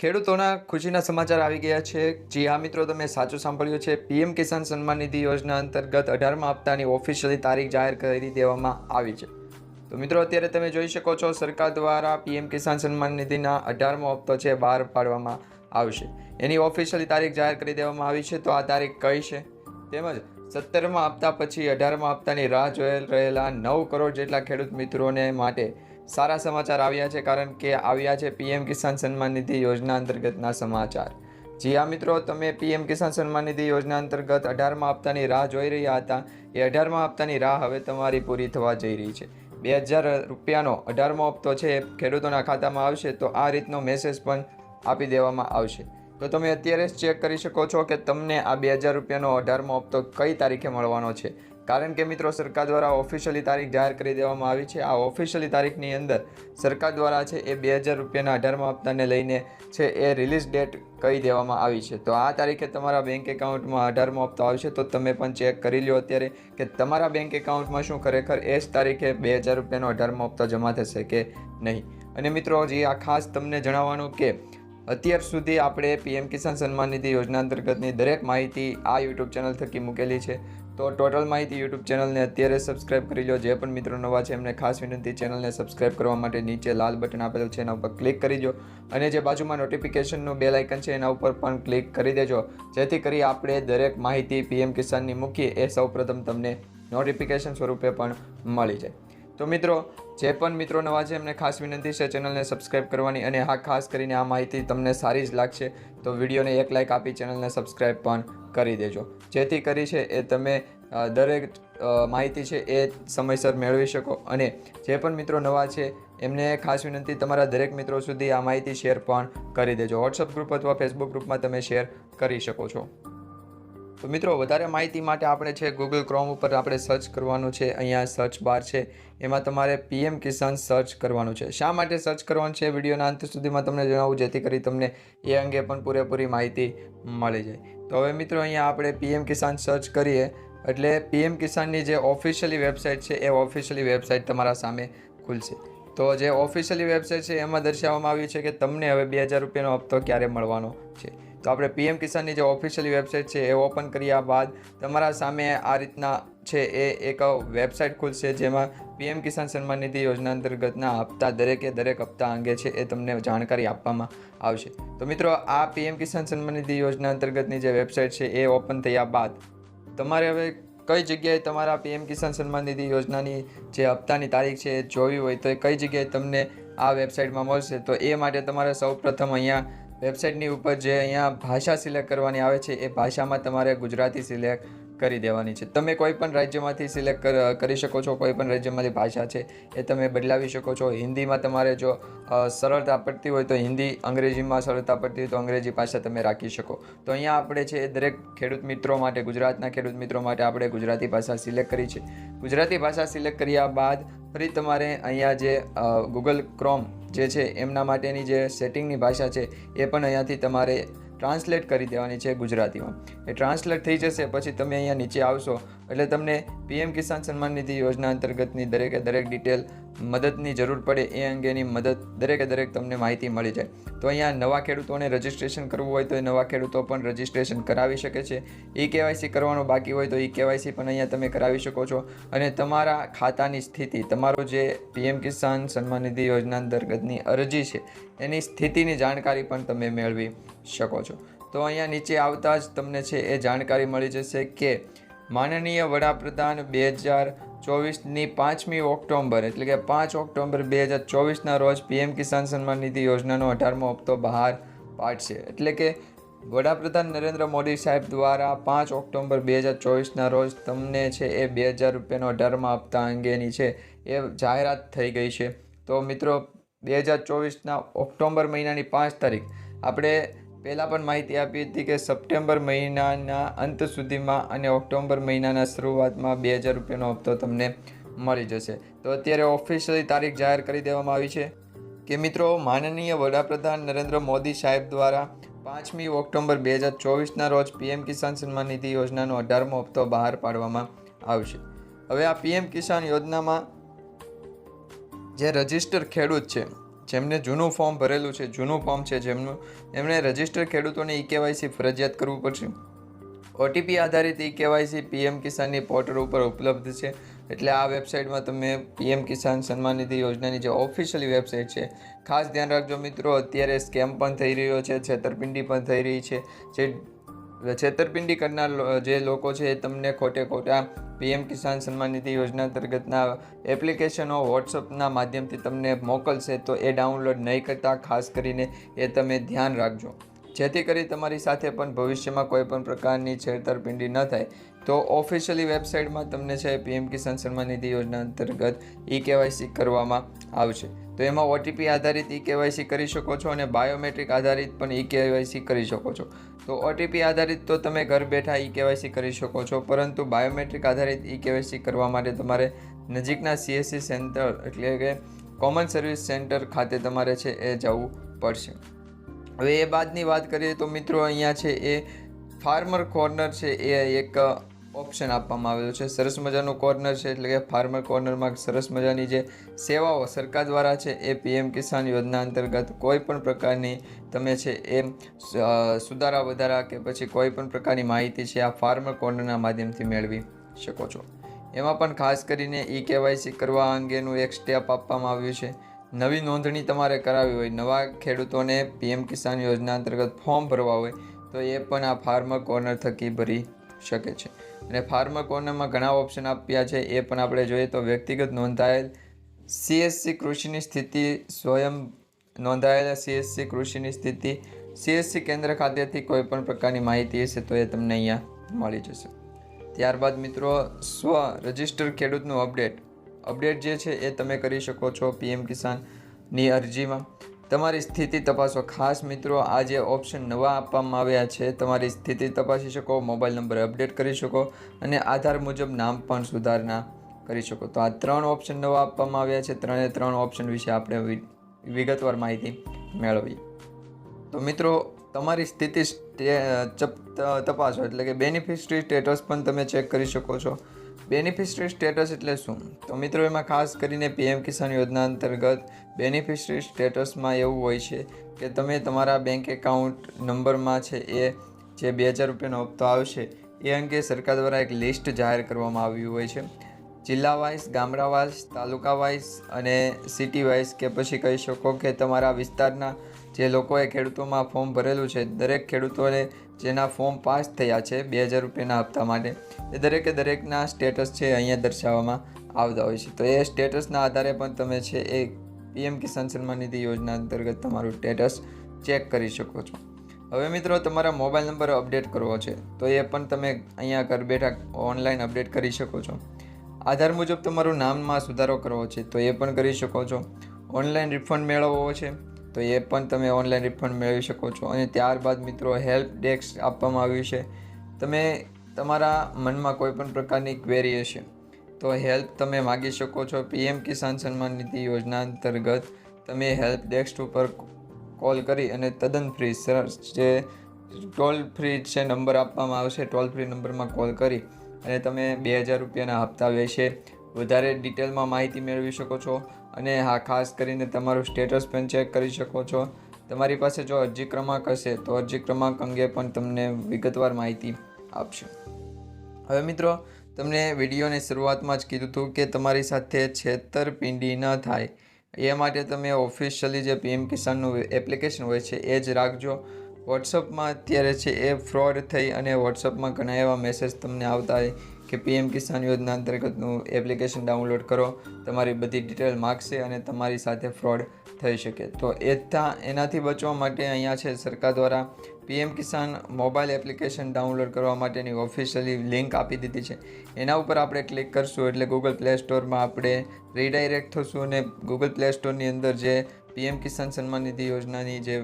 ખેડૂતોના ખુશીના સમાચાર આવી ગયા છે. જી હા મિત્રો, તમે સાચું સાંભળ્યું છે. પીએમ કિસાન સન્માન નિધિ યોજના અંતર્ગત અઢારમા હપ્તાની ઓફિશિયલી તારીખ જાહેર કરી દેવામાં આવી છે. તો મિત્રો, અત્યારે તમે જોઈ શકો છો, સરકાર દ્વારા પીએમ કિસાન સન્માન નિધિના અઢારમો હપ્તો છે, બહાર પાડવામાં આવશે. એની ઓફિશિયલી તારીખ જાહેર કરી દેવામાં આવી છે. તો આ તારીખ કઈ છે? તેમજ સત્તરમા હપ્તા પછી અઢારમા હપ્તાની રાહ જોઈ રહેલા નવ કરોડ જેટલા ખેડૂત મિત્રોને માટે સારા સમાચાર આવ્યા છે કારણ કે આવ્યા છે પીએમ કિસાન સન્માન નિધિ યોજના અંતર્ગતના સમાચાર. જી હા મિત્રો, તમે પીએમ કિસાન સન્માન નિધિ યોજના અંતર્ગત અઢારમાં હપ્તાની રાહ જોઈ રહ્યા હતા. એ અઢારમાં હપ્તાની રાહ હવે તમારી પૂરી થવા જઈ રહી છે. બે હજાર રૂપિયાનો અઢારમો હપ્તો છે એ ખેડૂતોના ખાતામાં આવશે તો આ રીતનો મેસેજ પણ આપી દેવામાં આવશે. તો તમે અત્યારે જ ચેક કરી શકો છો કે તમને આ બે હજાર રૂપિયાનો અઢારમો હપ્તો કઈ તારીખે મળવાનો છે? કારણ કે મિત્રો સરકાર દ્વારા ઓફિશિયલી તારીખ જાહેર કરી દેવામાં આવી છે. આ ઓફિશિયલી તારીખની અંદર સરકાર દ્વારા છે એ બે હજાર રૂપિયાના અઢારમા હપ્તાને લઈને છે એ રિલીઝ ડેટ કહી દેવામાં આવી છે. તો આ તારીખે તમારા બેંક એકાઉન્ટમાં અઢારમો હપ્તો આવશે. તો તમે પણ ચેક કરી લો અત્યારે કે તમારા બેંક એકાઉન્ટમાં શું ખરેખર એ જ તારીખે બે હજાર રૂપિયાનો અઢારમો હપ્તો જમા થશે કે નહીં. અને મિત્રો હજી આ ખાસ તમને જણાવવાનું કે અત્યાર સુધી આપણે પીએમ કિસાન સન્માન નિધિ યોજના અંતર્ગતની દરેક માહિતી આ યુટ્યુબ ચેનલ થકી મૂકેલી છે. તો ટોટલ માહિતી યુટ્યુબ ચેનલને અત્યારે સબસ્ક્રાઇબ કરી લો. જે પણ મિત્રો નવા છે, એમને ખાસ વિનંતી ચેનલને સબસ્ક્રાઇબ કરવા માટે નીચે લાલ બટન આપેલું છે, એના ઉપર ક્લિક કરી દો. અને જે બાજુમાં નોટિફિકેશનનું બેલ આઇકન છે, એના ઉપર પણ ક્લિક કરી દેજો. જેથી કરી આપણે દરેક માહિતી પીએમ કિસાનની મૂકીએ, એ સૌપ્રથમ તમને નોટિફિકેશન સ્વરૂપે પણ મળી જાય. તો મિત્રો, જે પણ મિત્રો નવા છે, એમને ખાસ વિનંતી છે ચેનલને સબસ્ક્રાઇબ કરવાની અને હા, ખાસ કરીને આ માહિતી તમને સારી જ લાગશે, તો વિડીયોને એક લાઇક આપી ચેનલને સબસ્ક્રાઇબ પણ કરી દેજો. જેથી કરી છે એ તમે દરેક માહિતી છે એ સમયસર મેળવી શકો. અને જે પણ મિત્રો નવા છે, એમને ખાસ વિનંતી, તમારા દરેક મિત્રો સુધી આ માહિતી શેર પણ કરી દેજો. વોટ્સઅપ ગ્રુપ અથવા ફેસબુક ગ્રુપમાં તમે શેર કરી શકો છો. તો મિત્રો, વધારે માહિતી માટે આપણે છે ગૂગલ ક્રોમ ઉપર આપણે સર્ચ કરવાનું છે. અહીંયા સર્ચ બાર છે. એમાં તમારે પીએમ કિસાન સર્ચ કરવાનું છે. શા માટે સર્ચ કરવાનું છે? વિડીયોના અંત સુધીમાં તમને જણાવું, જેથી કરી તમને એ અંગે પણ પૂરેપૂરી માહિતી મળી જાય. તો હવે મિત્રો અહીંયા આપણે પીએમ કિસાન સર્ચ કરીએ. એટલે પીએમ કિસાનની જે ઓફિશિયલી વેબસાઇટ છે, એ ઓફિશિયલી વેબસાઇટ તમારા સામે ખુલશે. તો જે ઓફિશિયલી વેબસાઇટ છે, એમાં દર્શાવવામાં આવ્યું છે કે તમને હવે બે હજાર રૂપિયાનો હપ્તો ક્યારે મળવાનો છે. તો આપણે પીએમ કિસાનની જે ઓફિશિયલી વેબસાઇટ છે, એ ઓપન કર્યા બાદ તમારા સામે આ રીતના છે, એ એક વેબસાઇટ ખુલશે જેમાં પીએમ કિસાન સન્માન નિધિ યોજના અંતર્ગતના હપ્તા દરેકે દરેક હપ્તા અંગે છે, એ તમને જાણકારી આપવામાં આવશે. તો મિત્રો, આ પીએમ કિસાન સન્માન નિધિ યોજના અંતર્ગતની જે વેબસાઇટ છે, એ ઓપન થયા બાદ તમારે હવે કઈ જગ્યાએ તમારા પીએમ કિસાન સન્માન નિધિ યોજનાની જે હપ્તાની તારીખ છે, એ જોવી હોય તો એ કઈ જગ્યાએ તમને આ વેબસાઇટમાં મળશે? તો એ માટે તમારે સૌપ્રથમ અહીંયા વેબસાઇટની ઉપર જે અહીંયા ભાષા સિલેક્ટ કરવાની આવે છે, એ ભાષામાં તમારે ગુજરાતી સિલેક્ટ કરી દેવાની છે. તમે કોઈ પણ રાજ્યમાંથી સિલેક્ટ કરી શકો છો, કોઈ પણ રાજ્યમાંથી ભાષા છે, એ તમે બદલાવી શકો છો. હિન્દીમાં તમારે જો સરળતા પડતી હોય તો હિન્દી, અંગ્રેજીમાં સરળતા પડતી હોય તો અંગ્રેજી ભાષા તમે રાખી શકો. તો અહીંયા આપણે છે દરેક ખેડૂત મિત્રો માટે, ગુજરાતના ખેડૂત મિત્રો માટે આપણે ગુજરાતી ભાષા સિલેક્ટ કરી છે. ગુજરાતી ભાષા સિલેક્ટ કર્યા બાદ ફરી તમારે અહીંયા જે ગૂગલ ક્રોમ જે છે, એમના માટેની જે સેટિંગની ભાષા છે, એ પણ અહીંયાથી તમારે ટ્રાન્સલેટ કરી દેવાની છે ગુજરાતીમાં. એ ટ્રાન્સલેટ થઈ જશે, પછી તમે અહીંયા નીચે આવશો એટલે તમને પીએમ કિસાન સન્માન નિધિ યોજના અંતર્ગતની દરેકે દરેક ડિટેલ મદદની જરૂર પડે એ અંગેની મદદ દરેકે દરેક તમને માહિતી મળી જાય. તો અહીંયા નવા ખેડૂતોને રજિસ્ટ્રેશન કરવું હોય તો એ નવા ખેડૂતો પણ રજિસ્ટ્રેશન કરાવી શકે છે. ઈ કેવાયસી કરવાનું બાકી હોય તો ઈ કેવાયસી પણ અહીંયા તમે કરાવી શકો છો. અને તમારા ખાતાની સ્થિતિ, તમારું જે પીએમ કિસાન સન્માન નિધિ યોજના અંતર્ગતની અરજી છે, એની સ્થિતિની જાણકારી પણ તમે મેળવી શકો છો. તો અહીંયા નીચે આવતા જ તમને છે એ જાણકારી મળી જશે કે માનનીય વડાપ્રધાન બે હજાર ચોવીસની પાંચમી ઓક્ટોબર, એટલે કે પાંચ ઓક્ટોબર બે હજાર ચોવીસના રોજ પીએમ કિસાન સન્માન નિધિ યોજનાનો અઢારમો હપ્તો બહાર પાડશે. એટલે કે વડાપ્રધાન નરેન્દ્ર મોદી સાહેબ દ્વારા પાંચ ઓક્ટોબર બે હજાર ચોવીસના રોજ તમને છે એ બે હજાર રૂપિયાનો અઢારમા હપ્તા અંગેની છે એ જાહેરાત થઈ ગઈ છે. તો મિત્રો, બે હજાર ચોવીસના ઓક્ટોબર મહિનાની પાંચ તારીખ, આપણે પહેલાં પણ માહિતી આપી હતી કે સપ્ટેમ્બર મહિનાના અંત સુધીમાં અને ઓક્ટોબર મહિનાના શરૂઆતમાં બે હજાર રૂપિયાનો હપ્તો તમને મળી જશે. તો અત્યારે ઓફિશિયલી તારીખ જાહેર કરી દેવામાં આવી છે કે મિત્રો, માનનીય વડાપ્રધાન નરેન્દ્ર મોદી સાહેબ દ્વારા પાંચમી ઓક્ટોબર બે હજાર ચોવીસના રોજ પીએમ કિસાન સન્માન નિધિ યોજનાનો અઢારમો હપ્તો બહાર પાડવામાં આવશે. હવે આ પીએમ કિસાન યોજનામાં જે રજિસ્ટર ખેડૂત છે જેમને જૂનું ફોર્મ ભરેલું છે, જૂનું ફોર્મ છે જેમનું, એમણે રજિસ્ટર ખેડૂતોને ઈ કેવાયસી ફરજિયાત કરવું પડશે. ઓટીપી આધારિત ઈ કેવાયસી પીએમ કિસાનની પોર્ટલ ઉપર ઉપલબ્ધ છે. એટલે આ વેબસાઇટમાં તમે પીએમ કિસાન સન્માન નિધિ યોજનાની જે ઓફિશિયલી વેબસાઇટ છે, ખાસ ધ્યાન રાખજો મિત્રો. અત્યારે સ્કેમ પણ થઈ રહ્યો છે, છેતરપિંડી પણ થઈ રહી છે. જે છેતરપિંડી કરનાર જે લોકો છે એ તમને ખોટે ખોટા પીએમ કિસાન સન્માન નિધિ યોજના અંતર્ગતના એપ્લિકેશનો વોટ્સઅપના માધ્યમથી તમને મોકલશે તો એ ડાઉનલોડ નહીં કરતા. ખાસ કરીને એ તમે ધ્યાન રાખજો. જેથી કરી તમારી સાથે પણ ભવિષ્યમાં કોઈ પણ પ્રકારની છેતરપિંડી ન થાય. તો ઓફિશિયલી વેબસાઇટમાં તમને છે પીએમ કિસાન સન્માન નિધિ યોજના અંતર્ગત ઈ કેવાયસી કરવામાં આવશે. તો એમાં ઓટીપી આધારિત ઈ કેવાયસી કરી શકો છો અને બાયોમેટ્રિક આધારિત પણ ઈ કેવાયસી કરી શકો છો. તો ઓટીપી આધારિત તો તમે ઘર બેઠા ઈ કેવાયસી કરી શકો છો, પરંતુ બાયોમેટ્રિક આધારિત ઈ કેવાયસી કરવા માટે તમારે નજીકના સીએસસી સેન્ટર એટલે કે કોમન સર્વિસ સેન્ટર ખાતે તમારે છે એ જવું પડશે. હવે એ બાદની વાત કરીએ તો મિત્રો અહીંયા છે એ ફાર્મર કોર્નર છે એ એક ઓપ્શન આપવામાં આવેલો છે. સરસ મજાનું કોર્નર છે, એટલે કે ફાર્મર કોર્નરમાં સરસ મજાની જે સેવાઓ સરકાર દ્વારા છે, એ પીએમ કિસાન યોજના અંતર્ગત કોઈ પણ પ્રકારની તમે છે એ સુધારા વધારા કે પછી કોઈ પણ પ્રકારની માહિતી છે, આ ફાર્મર કોર્નરના માધ્યમથી મેળવી શકો છો. એમાં પણ ખાસ કરીને ઈ કેવાયસી કરવા અંગેનું એક સ્ટેપ આપવામાં આવ્યું છે. નવી નોંધણી તમારે કરાવી હોય, નવા ખેડૂતોને પીએમ કિસાન યોજના અંતર્ગત ફોર્મ ભરવા હોય, તો એ પણ આ ફાર્મર કોર્નર થકી ભરી શકે છે. અને કોર્નરમાં ઘણા ઓપ્શન આપ્યા છે. એ પણ આપણે જોઈએ તો વ્યક્તિગત નોંધાયેલ સીએસસી કૃષિની સ્થિતિ સ્વયં નોંધાયેલા સીએસસી કૃષિની સ્થિતિ. સીએસસી કેન્દ્ર ખાતેથી કોઈ પણ પ્રકારની માહિતી હશે તો એ તમને અહીંયા મળી જશે. ત્યારબાદ મિત્રો, સ્વ રજિસ્ટર ખેડૂતનું અપડેટ. અપડેટ જે છે એ તમે કરી શકો છો પીએમ કિસાનની અરજીમાં. તમારી સ્થિતિ તપાસો. ખાસ મિત્રો આ જે ઓપ્શન નવા આપવામાં આવ્યા છે. તમારી સ્થિતિ તપાસી શકો મોબાઈલ નંબર અપડેટ કરી શકો અને આધાર મુજબ નામ પણ સુધારણા કરી શકો. તો આ ત્રણ ઓપ્શન નવા આપવામાં આવ્યા છે. ત્રણે ત્રણ ઓપ્શન વિશે આપણે વિગતવાર માહિતી મેળવી તો મિત્રો, તમારી સ્થિતિ તપાસો. એટલે કે બેનિફિશરી સ્ટેટસ પણ તમે ચેક કરી શકો છો. બેનિફિશરી સ્ટેટસ એટલે શું? તો મિત્રો, એમાં ખાસ કરીને પીએમ કિસાન યોજના અંતર્ગત બેનિફિશરી સ્ટેટસમાં એવું હોય છે કે તમે તમારા બેંક એકાઉન્ટ નંબરમાં છે એ જે બે હજાર રૂપિયાનો હપ્તો આવશે, એ અંગે સરકાર દ્વારા એક લિસ્ટ જાહેર કરવામાં આવ્યું હોય છે. જિલ્લા વાઇઝ ગામડા વાઇઝ તાલુકા વાઇઝ અને સિટી વાઇઝ કે પછી કહી શકો કે તમારા વિસ્તારના જે લોકોએ ખેડૂતોમાં ફોર્મ ભરેલું છે, દરેક ખેડૂતોને જેના ફોર્મ પાસ થયા છે બે હજાર રૂપિયાના હપ્તા માટે. એ દરેકે દરેકના સ્ટેટસ છે અહીંયા દર્શાવવામાં આવતા હોય છે. તો એ સ્ટેટસના આધારે પણ તમે છે એ પીએમ કિસાન સન્માન નિધિ યોજના અંતર્ગત તમારું સ્ટેટસ ચેક કરી શકો છો. હવે મિત્રો તમારા મોબાઈલ નંબર અપડેટ કરવો છે. તો એ પણ તમે અહીંયા ઘર બેઠા ઓનલાઈન અપડેટ કરી શકો છો. આધાર મુજબ તમારું નામમાં સુધારો કરવો છે તો એ પણ કરી શકો છો. ઓનલાઈન રિફંડ મેળવવો છે. તો એ પણ તમે ઓનલાઈન રિફંડ મેળવી શકો છો. અને ત્યારબાદ મિત્રો હેલ્પ ડેસ્ક આપવામાં આવ્યું છે. તમે તમારા મનમાં કોઈ પણ પ્રકારની ક્વેરી હશે, તો હેલ્પ તમે માગી શકો છો. પીએમ કિસાન સન્માન નિધિ યોજના અંતર્ગત તમે હેલ્પ ડેસ્ક ઉપર કોલ કરી અને તદ્દન ફ્રી જે ટોલ ફ્રી છે નંબર આપવામાં આવશે ટોલ ફ્રી નંબરમાં કોલ કરી અને તમે બે હજાર રૂપિયાના હપ્તા વિશે વધારે ડિટેલમાં માહિતી મેળવી શકો છો. અને હા, ખાસ કરીને તમારું સ્ટેટસ પણ ચેક કરી શકો છો. તમારી પાસે જો અરજી ક્રમાંક હશે, તો અરજી ક્રમાંક અંગે પણ તમને વિગતવાર માહિતી આપશે. હવે મિત્રો, તમને વિડીયોની શરૂઆતમાં જ કીધું હતું કે તમારી સાથે છેતરપિંડી ન થાય. એ માટે તમે ઓફિશિયલી જે પીએમ કિસાનનું એપ્લિકેશન હોય છે, એ જ રાખજો. વોટ્સઅપમાં અત્યારે છે એ ફ્રોડ થઈ અને વોટ્સઅપમાં ઘણા એવા મેસેજ તમને આવતા હોય કે પીએમ કિસાન યોજના અંતર્ગતનું એપ્લિકેશન ડાઉનલોડ કરો. તમારી બધી ડિટેલ માગશે અને તમારી સાથે ફ્રોડ થઈ શકે. તો એ એનાથી બચવા માટે અહીંયા છે સરકાર દ્વારા PM Kisan mobile application download કરવા માટેની ઓફિશિયલી લિંક આપી દીધી છે. એના ઉપર આપણે ક્લિક કરશું એટલે ગૂગલ પ્લે સ્ટોરમાં આપણે રીડાયરેક્ટ થશું અને ગૂગલ પ્લે સ્ટોરની અંદર જે પીએમ કિસાન સન્માન નિધિ યોજનાની જે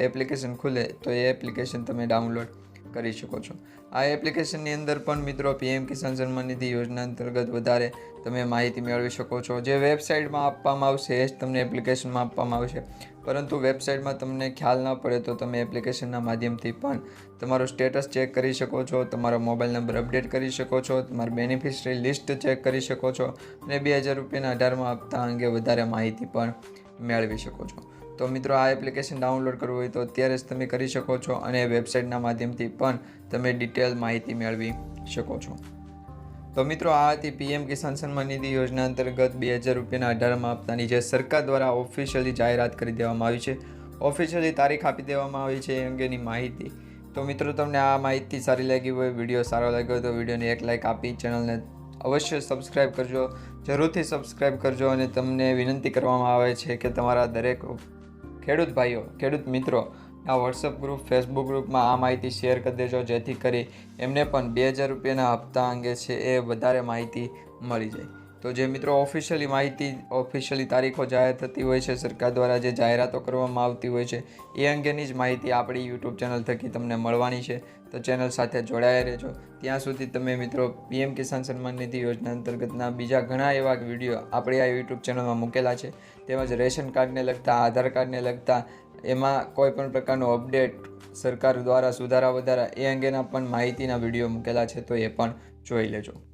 એપ્લિકેશન ખુલે, તો એ એપ્લિકેશન તમે ડાઉનલોડ કરી શકો છો. આ એપ્લિકેશનની અંદર પણ મિત્રો પીએમ કિસાન સન્માન નિધિ યોજના અંતર્ગત વધારે તમે માહિતી મેળવી શકો છો. જે વેબસાઇટમાં આપવામાં આવશે એ જ તમને એપ્લિકેશનમાં આપવામાં આવશે. પરંતુ વેબસાઇટમાં તમને ખ્યાલ ન પડે તો તમે એપ્લિકેશનના માધ્યમથી પણ તમારો સ્ટેટસ ચેક કરી શકો છો, તમારો મોબાઈલ નંબર અપડેટ કરી શકો છો, તમારી બેનિફિશરી લિસ્ટ ચેક કરી શકો છો અને બે હજાર રૂપિયાના અઢારમાં હપ્તા અંગે વધારે માહિતી પણ મેળવી શકો છો. તો મિત્રો આ એપ્લિકેશન ડાઉનલોડ કરવું હોય તો અત્યારે જ તમે કરી શકો છો અને વેબસાઇટના માધ્યમથી પણ તમે ડિટેલ માહિતી મેળવી શકો છો. તો મિત્રો આ હતી પીએમ કિસાન સન્માન નિધિ યોજના અંતર્ગત બે હજાર રૂપિયાના અઢારમાં હપ્તાની જે સરકાર દ્વારા ઓફિશિયલી જાહેરાત કરી દેવામાં આવી છે. ઓફિશિયલી તારીખ આપી દેવામાં આવી છે એ અંગેની માહિતી. તો મિત્રો તમને આ માહિતી સારી લાગી હોય, વીડિયો સારો લાગ્યો તો વિડીયોને એક લાઇક આપી ચેનલને અવશ્ય સબસ્ક્રાઈબ કરજો. જરૂરથી સબસ્ક્રાઇબ કરજો અને તમને વિનંતી કરવામાં આવે છે કે તમારા દરેક ખેડૂત ભાઈઓ, ખેડૂત મિત્રો, આ વોટ્સઅપ ગ્રુપ ફેસબુક ગ્રુપમાં આ માહિતી શેર કરી દેજો, જેથી કરી એમને પણ બે હજાર રૂપિયાના હપ્તા અંગે છે એ વધારે માહિતી મળી જાય. તો જે મિત્રો ઓફિશિયલી માહિતી ઓફિશિયલી તારીખો જાહેર થતી હોય છે, સરકાર દ્વારા જે જાહેરાતો કરવામાં આવતી હોય છે, એ અંગેની જ માહિતી આપણી યુટ્યુબ ચેનલ થકી તમને મળવાની છે. તો ચેનલ સાથે જોડાયા રહેજો. ત્યાં સુધી તમે મિત્રો પીએમ કિસાન સન્માન નિધિ યોજના અંતર્ગતના બીજા ઘણા એવા વીડિયો આપણી આ યુટ્યુબ ચેનલમાં મૂકેલા છે. તેમજ રેશન કાર્ડને લગતા, આધાર કાર્ડને લગતા, એમાં કોઈ પણ પ્રકારનો અપડેટ સરકાર દ્વારા સુધારા વધારા એ અંગેના પણ માહિતીના વીડિયો મૂકેલા છે, તો એ પણ જોઈ લેજો.